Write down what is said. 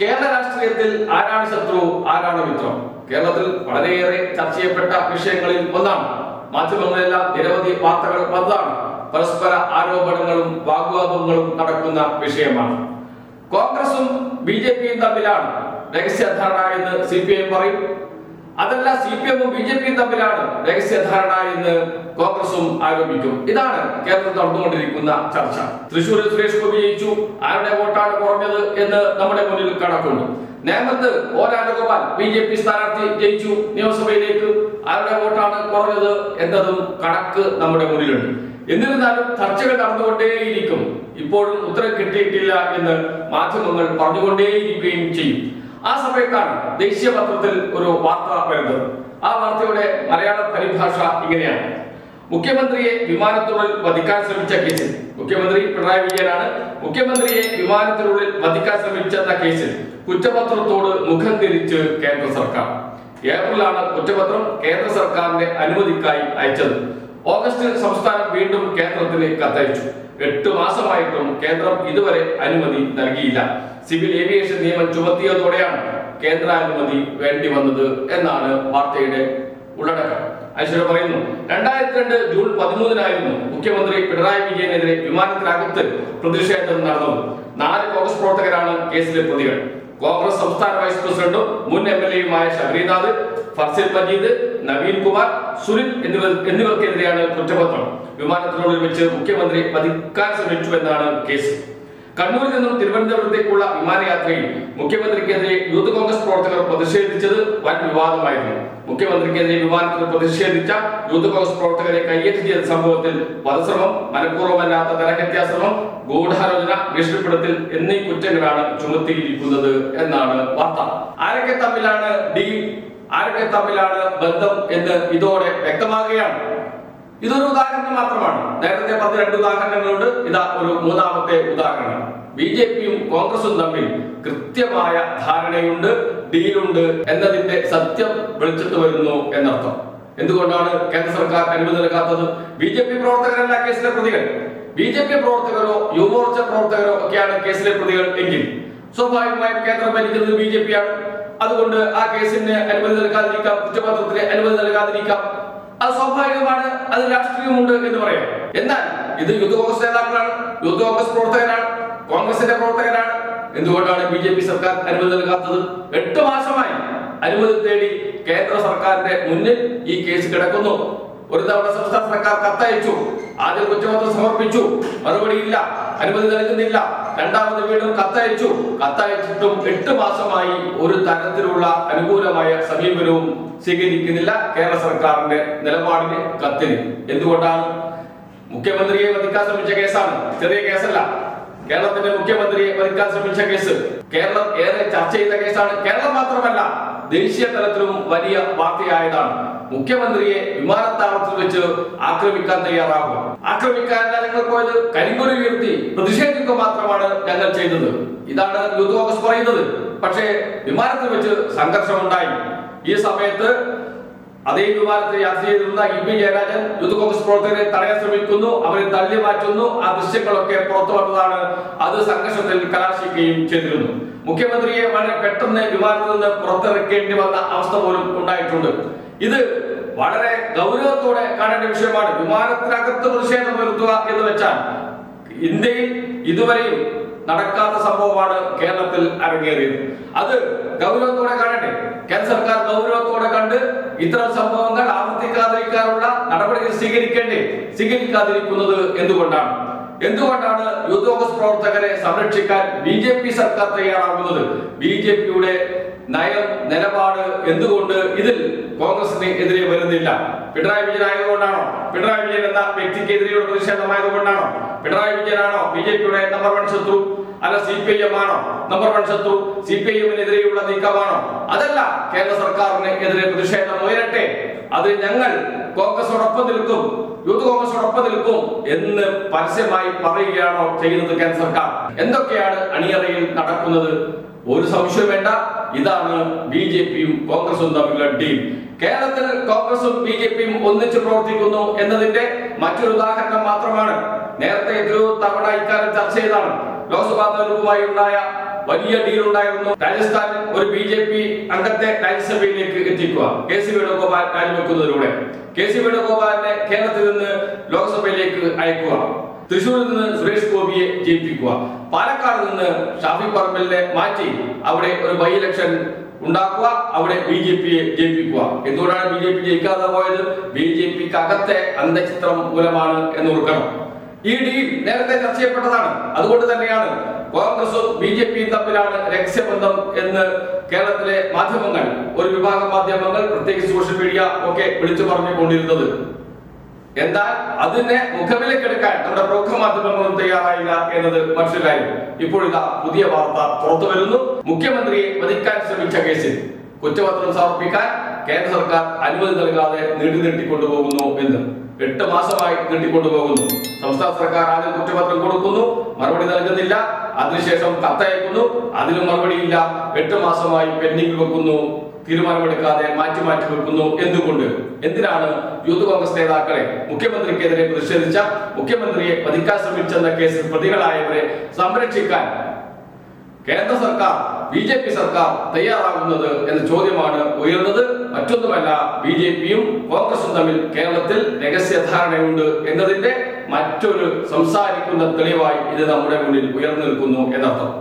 കേരള രാഷ്ട്രീയത്തിൽ ആരാണ് ശത്രു ആരാണ് മിത്രം? കേരളത്തിൽ വളരെയേറെ ചർച്ച ചെയ്യപ്പെട്ട വിഷയങ്ങളിൽ ഒന്നാണ്. മാധ്യമങ്ങളെല്ലാം നിരവധി വാർത്തകൾ വന്നതാണ്. പരസ്പര ആരോപണങ്ങളും വാഗ്വാദങ്ങളും നടക്കുന്ന വിഷയമാണ്. കോൺഗ്രസും ബി ജെ പിയും തമ്മിലാണ് രഹസ്യധാരണ എന്ന് സി പി ഐ പറയും. അതല്ല സി പി എമ്മും ബി ജെ പിയും തമ്മിലാണ് രഹസ്യധാരണ എന്ന് കോൺഗ്രസും ആരോപിക്കും. ഇതാണ് കേരളത്തിൽ നടന്നുകൊണ്ടിരിക്കുന്ന ചർച്ച. തൃശൂരിൽ സുരേഷ് ഗോപി ജയിച്ചു. ആരുടെ വോട്ടാണ് കുറഞ്ഞത് എന്ന് നമ്മുടെ മുന്നിൽ കണക്കുണ്ട്. നേമത്ത് O Rajagopal B J P സ്ഥാനാർത്ഥി ജയിച്ചു നിയമസഭയിലേക്ക്. ആരുടെ വോട്ടാണ് കുറഞ്ഞത് എന്നതും കണക്ക് നമ്മുടെ മുന്നിലുണ്ട്. എന്നിരുന്നാലും ചർച്ചകൾ നടന്നുകൊണ്ടേയിരിക്കും. ഇപ്പോഴും ഉത്തരം കിട്ടിയിട്ടില്ല എന്ന് മാധ്യമങ്ങൾ പറഞ്ഞുകൊണ്ടേയിരിക്കുകയും ചെയ്യും. ആ സമയത്താണ് ദേശീയ പത്രത്തിൽ ഒരു വാർത്ത വരുന്നത്. ആ വാർത്തയുടെ മലയാള പരിഭാഷ ഇങ്ങനെയാണ്. മുഖ്യമന്ത്രിയെ വിമാനത്തിനുള്ളിൽ വധിക്കാൻ ശ്രമിച്ച കേസിൽ. മുഖ്യമന്ത്രി പിണറായി വിജയനാണ്. മുഖ്യമന്ത്രിയെ വിമാനത്തിനുള്ളിൽ വധിക്കാൻ ശ്രമിച്ചെന്ന കേസിൽ കുറ്റപത്രത്തോട് മുഖം തിരിച്ച് കേന്ദ്ര സർക്കാർ. ഏപ്രിലാണ് കുറ്റപത്രം കേന്ദ്ര സർക്കാരിന്റെ അനുമതിക്കായി അയച്ചത്. ഓഗസ്റ്റിൽ സംസ്ഥാനം വീണ്ടും കേന്ദ്രത്തിന് കത്തയച്ചു. എട്ട് മാസമായിട്ടും കേന്ദ്രം ഇതുവരെ അനുമതി നൽകിയില്ല. സിവിൽ ഏവിയേഷൻ നിയമം ചുമത്തിയതോടെയാണ് കേന്ദ്രാനുമതി വേണ്ടി വന്നത് എന്നാണ് വാർത്തയുടെ ഉള്ളടക്കം. ഐശ്വര്യ പറയുന്നു രണ്ടായിരത്തി രണ്ട് ജൂൺ പതിമൂന്നിനായിരുന്നു മുഖ്യമന്ത്രി പിണറായി വിജയനെതിരെ വിമാനത്തിനകത്ത് പ്രതിഷേധം നടന്നത്. നാല് കോൺഗ്രസ് പ്രവർത്തകരാണ് കേസിലെ പ്രതികൾ. കോൺഗ്രസ് സംസ്ഥാന വൈസ് പ്രസിഡന്റും മുൻ എം എൽ എയുമായ ശബരിനാഥ് ഫർസിൽ മജീദ് നവീൻ കുമാർ സുനിൽ എന്നിവർ എന്നിവർക്കെതിരെയാണ് കുറ്റപത്രം. വിമാനത്തിനോട് വെച്ച് മുഖ്യമന്ത്രി പതിക്കാൻ ശ്രമിച്ചു എന്നാണ് കേസ്. കണ്ണൂരിൽ നിന്നും തിരുവനന്തപുരത്തേക്കുള്ള വിമാനയാത്രയിൽ മുഖ്യമന്ത്രിക്കെതിരെ യൂത്ത് കോൺഗ്രസ് പ്രവർത്തകർ പ്രതിഷേധിച്ചത് വൻ വിവാദമായിരുന്നു. മുഖ്യമന്ത്രിക്കെതിരെ വിമാനത്തിൽ പ്രതിഷേധിച്ച യൂത്ത് കോൺഗ്രസ് പ്രവർത്തകരെ കയ്യേറ്റം ചെയ്ത സംഭവത്തിൽ വധശ്രമം മനഃപൂർവമല്ലാത്ത തലഹത്യാശ്രമം ഗൂഢാലോചന ഭീഷണിപ്പെടുത്തൽ എന്നീ കുറ്റങ്ങളാണ് ചുമത്തിയിരിക്കുന്നത് എന്നാണ് വാർത്ത. ആരൊക്കെ തമ്മിലാണ് ഡീ ആരൊക്കെ തമ്മിലാണ് ബന്ധം എന്ന് ഇതോടെ വ്യക്തമാകുകയാണ്. ഇതൊരു ഉദാഹരണം മാത്രമാണ്. നേരത്തെ പറഞ്ഞ രണ്ട് ഉദാഹരണങ്ങളുണ്ട്. ഇതാ ഒരു മൂന്നാമത്തെ ഉദാഹരണം. ബി ജെ പിയും കോൺഗ്രസും തമ്മിൽ കൃത്യമായ ധാരണയുണ്ട് ഡീലുണ്ട് എന്നതിന്റെ സത്യം വെളിച്ചത്ത് വരുന്നു എന്നർത്ഥം. എന്തുകൊണ്ടാണ് കേന്ദ്ര സർക്കാർ അനുമതി നൽകാത്തത്? ബി ജെ പി പ്രവർത്തകരല്ല കേസിലെ പ്രതികൾ. ബി ജെ പി പ്രവർത്തകരോ യുവമോർച്ച പ്രവർത്തകരോ ഒക്കെയാണ് കേസിലെ പ്രതികൾ എങ്കിൽ. സ്വാഭാവികമായും കേന്ദ്രം ഭരിക്കുന്നത് ബി ജെ പി ആണ്. അതുകൊണ്ട് ആ കേസിന് അനുമതി നൽകാതിരിക്കാം കുറ്റപത്രത്തിന് അനുമതി നൽകാതിരിക്കാം. അത് സ്വാഭാവികമാണ് അത് രാഷ്ട്രീയമുണ്ട് എന്ന് പറയാം. എന്നാൽ ഇത് യൂത്ത് കോൺഗ്രസ് നേതാക്കളാണ് യൂത്ത് കോൺഗ്രസ് പ്രവർത്തകരാണ് കോൺഗ്രസിന്റെ പ്രവർത്തകരാണ് എന്തുകൊണ്ടാണ് ബി ജെ പി സർക്കാർ അനുമതി നൽകാത്തത്? എട്ട് മാസമായി അനുമതി തേടി കേന്ദ്ര സർക്കാരിന്റെ മുന്നിൽ ഈ കേസ് കിടക്കുന്നു. ഒരു തവണ സംസ്ഥാന സർക്കാർ കത്തയച്ചു ആദ്യം കുറ്റപത്രം സമർപ്പിച്ചു. മറുപടിയില്ല അനുമതി നൽകുന്നില്ല. രണ്ടാമത് വീണ്ടും കത്തയച്ചു. കത്തയച്ചിട്ടും എട്ട് മാസമായി ഒരു തരത്തിലുള്ള അനുകൂലമായ സമീപനവും സ്വീകരിക്കുന്നില്ല കേരള സർക്കാരിന്റെ നിലപാടിന് കത്തിന് എന്തുകൊണ്ടാണ്? മുഖ്യമന്ത്രിയെ വധിക്കാൻ ശ്രമിച്ച കേസാണ്. ചെറിയ കേസല്ല. കേരളത്തിന്റെ മുഖ്യമന്ത്രിയെ വധിക്കാൻ ശ്രമിച്ച കേസ്. കേരളം ഏറെ ചർച്ച ചെയ്ത കേസാണ്. കേരളം മാത്രമല്ല ദേശീയ തലത്തിലും വലിയ വാർത്തയായതാണ്. മുഖ്യമന്ത്രിയെ വിമാനത്താവളത്തിൽ വെച്ച് ആക്രമിക്കാൻ തയ്യാറാവുക. ആക്രമിക്കാനല്ല നിങ്ങൾ പോയത് കരിങ്കൊടി ഉയർത്തി മാത്രമാണ് ഞങ്ങൾ ചെയ്തത്. ഇതാണ് യൂത്ത് കോൺഗ്രസ് പറയുന്നത് പക്ഷേ വിമാനത്തിൽ വെച്ച് സംഘർഷമുണ്ടായി. ഈ സമയത്ത് അതേ വിമാനത്തിൽ യാത്ര ചെയ്തിരുന്ന E P Jayarajan youth Congress പ്രവർത്തകരെ തടയാൻ ശ്രമിക്കുന്നു. അവരെ തള്ളി മാറ്റുന്നു. ആ ദൃശ്യങ്ങളൊക്കെ പുറത്തു വന്നതാണ് അത് സംഘർഷത്തിൽ കലാശിക്കുകയും ചെയ്തിരുന്നു. മുഖ്യമന്ത്രിയെ വളരെ പെട്ടെന്ന് വിമാനത്തിൽ നിന്ന് പുറത്തിറക്കേണ്ടി വന്ന അവസ്ഥ പോലും ഉണ്ടായിട്ടുണ്ട്. ഇത് വളരെ ഗൗരവത്തോടെ കാണേണ്ട വിഷയമാണ്. വിമാനത്തിനകത്ത് പ്രതിഷേധം വരുത്തുക എന്ന് വെച്ചാൽ ഇന്ത്യയിൽ ഇതുവരെയും നടക്കാത്ത സംഭവമാണ് കേരളത്തിൽ അരങ്ങേറിയത്. അത് ഗൗരവത്തോടെ കാണട്ടെ. കേന്ദ്ര സർക്കാർ ഗൗരവത്തോടെ കണ്ട് ഇത്തരം സംഭവങ്ങൾ ആവർത്തിക്കാതിരിക്കാനുള്ള നടപടികൾ സ്വീകരിക്കേണ്ടേ? സ്വീകരിക്കാതിരിക്കുന്നത് എന്തുകൊണ്ടാണ്? എന്തുകൊണ്ടാണ് യൂത്ത് കോൺഗ്രസ് പ്രവർത്തകരെ സംരക്ഷിക്കാൻ ബി സർക്കാർ തയ്യാറാകുന്നത്? ബി ജെ പിയുടെ നയം നിലപാട് എന്തുകൊണ്ട് ഇതിൽ കോൺഗ്രസിന് എതിരെ വരുന്നില്ല? പിണറായി വിജയൻ ആയതുകൊണ്ടാണോ? പിണറായി വിജയൻ എന്ന വ്യക്തിക്ക് എതിരെയുള്ള പ്രതിഷേധമായതുകൊണ്ടാണോ? പിണറായി വിജയനാണോ ബി ജെ പിയുടെ നമ്പർ വൺ ശത്രു? അല്ല സി പി ഐ എം ആണോ? നമ്പർ വൺ ശത്രു. സി പി ഐ എമ്മിനെതിരെയുള്ള നീക്കമാണോ? അതല്ല കേന്ദ്ര സർക്കാരിന് എതിരെ പ്രതിഷേധം ഉയരട്ടെ. അത് ഞങ്ങൾ കോൺഗ്രസോടൊപ്പം നിൽക്കും. യൂത്ത് കോൺഗ്രസോടൊപ്പം നിൽക്കും എന്ന് പരസ്യമായി പറയുകയാണോ ചെയ്യുന്നത് കേന്ദ്ര സർക്കാർ? എന്തൊക്കെയാണ് അണിയറയിൽ നടക്കുന്നത്? ഒരു സംശയം വേണ്ട. ഇതാണ് ബി ജെ പിയും കോൺഗ്രസും തമ്മിലുള്ള ഡീൽ. കേരളത്തിൽ കോൺഗ്രസും ബി ജെ പിയും ഒന്നിച്ച് പ്രവർത്തിക്കുന്നു എന്നതിന്റെ മറ്റൊരു ഉദാഹരണം മാത്രമാണ് നേരത്തെ എത്രയോ തവണ ഇക്കാര്യം ചർച്ച ചെയ്താണ് ലോക്സഭാ തെരഞ്ഞെടുപ്പുമായി ഉണ്ടായ വലിയ ഡീൽ ഉണ്ടായിരുന്നു. രാജസ്ഥാനിൽ ഒരു ബി ജെ പി അംഗത്തെ രാജ്യസഭയിലേക്ക് എത്തിക്കുക. കെ സി വേണുഗോപാൽ രാജിവെക്കുന്നതിലൂടെ. കെ സി വേണുഗോപാലിനെ കേരളത്തിൽ നിന്ന് ലോക്സഭയിലേക്ക് അയക്കുക. തൃശൂരിൽ നിന്ന് സുരേഷ് ഗോപിയെ ജയിപ്പിക്കുക. പാലക്കാട് നിന്ന് ഷാഫി പറമ്പലിനെ മാറ്റി അവിടെ ഒരു ബൈ ഇലക്ഷൻ ഉണ്ടാക്കുക അവിടെ ബി ജെ പിയെ ജയിപ്പിക്കുക. എന്തുകൊണ്ടാണ് ബി ജെ പി ജയിക്കാതെ പോയത്? ബി ജെ പിക്ക് അകത്തെ അന്തചിത്രം മൂലമാണ് എന്ന് ഓർക്കണം. ഈ ഡീൽ നേരത്തെ ചർച്ച ചെയ്യപ്പെട്ടതാണ് അതുകൊണ്ട് തന്നെയാണ് കോൺഗ്രസും ബി ജെ പിയും തമ്മിലാണ് രഹസ്യബന്ധം എന്ന് കേരളത്തിലെ മാധ്യമങ്ങൾ ഒരു വിഭാഗം മാധ്യമങ്ങൾ പ്രത്യേകിച്ച് സോഷ്യൽ മീഡിയ ഒക്കെ വിളിച്ചു പറഞ്ഞുകൊണ്ടിരുന്നത്. എന്നാൽ അതിനെ മുഖവിലേക്കെടുക്കാൻ നമ്മുടെ പ്രമുഖ മാധ്യമങ്ങളും തയ്യാറായില്ല എന്നത് മറ്റൊരു കാര്യം. ഇപ്പോഴിതാ പുതിയ വാർത്ത പുറത്തു വരുന്നു. മുഖ്യമന്ത്രിയെ വധിക്കാൻ ശ്രമിച്ച കേസിൽ കുറ്റപത്രം സമർപ്പിക്കാൻ കേന്ദ്ര സർക്കാർ അനുമതി നൽകാതെ നീട്ടി നീട്ടിക്കൊണ്ടുപോകുന്നു എന്ന്. എട്ട് മാസമായി നീട്ടിക്കൊണ്ടുപോകുന്നു. സംസ്ഥാന സർക്കാർ ആദ്യം കുറ്റപത്രം കൊടുക്കുന്നു മറുപടി നൽകുന്നില്ല. അതിനുശേഷം കത്തയക്കുന്നു. അതിലും മറുപടിയില്ല. എട്ട് മാസമായി പെൻഡിംഗ് വെക്കുന്നു തീരുമാനമെടുക്കാതെ മാറ്റി മാറ്റി വെക്കുന്നു എന്തുകൊണ്ട്? എന്തിനാണ് യൂത്ത് കോൺഗ്രസ് നേതാക്കളെ മുഖ്യമന്ത്രിക്കെതിരെ പ്രതിഷേധിച്ച മുഖ്യമന്ത്രിയെ പതിക്കാൻ ശ്രമിച്ചെന്ന കേസിൽ പ്രതികളായവരെ സംരക്ഷിക്കാൻ കേന്ദ്ര സർക്കാർ ബി ജെ പി സർക്കാർ തയ്യാറാകുന്നത് എന്ന ചോദ്യമാണ് ഉയർന്നത്. മറ്റൊന്നുമല്ല ബി ജെ പിയും കോൺഗ്രസും തമ്മിൽ കേരളത്തിൽ രഹസ്യധാരണയുണ്ട് എന്നതിന്റെ മറ്റൊരു സംസാരിക്കുന്ന തെളിവായി ഇത് നമ്മുടെ മുന്നിൽ ഉയർന്നു നിൽക്കുന്നു എന്നർത്ഥം.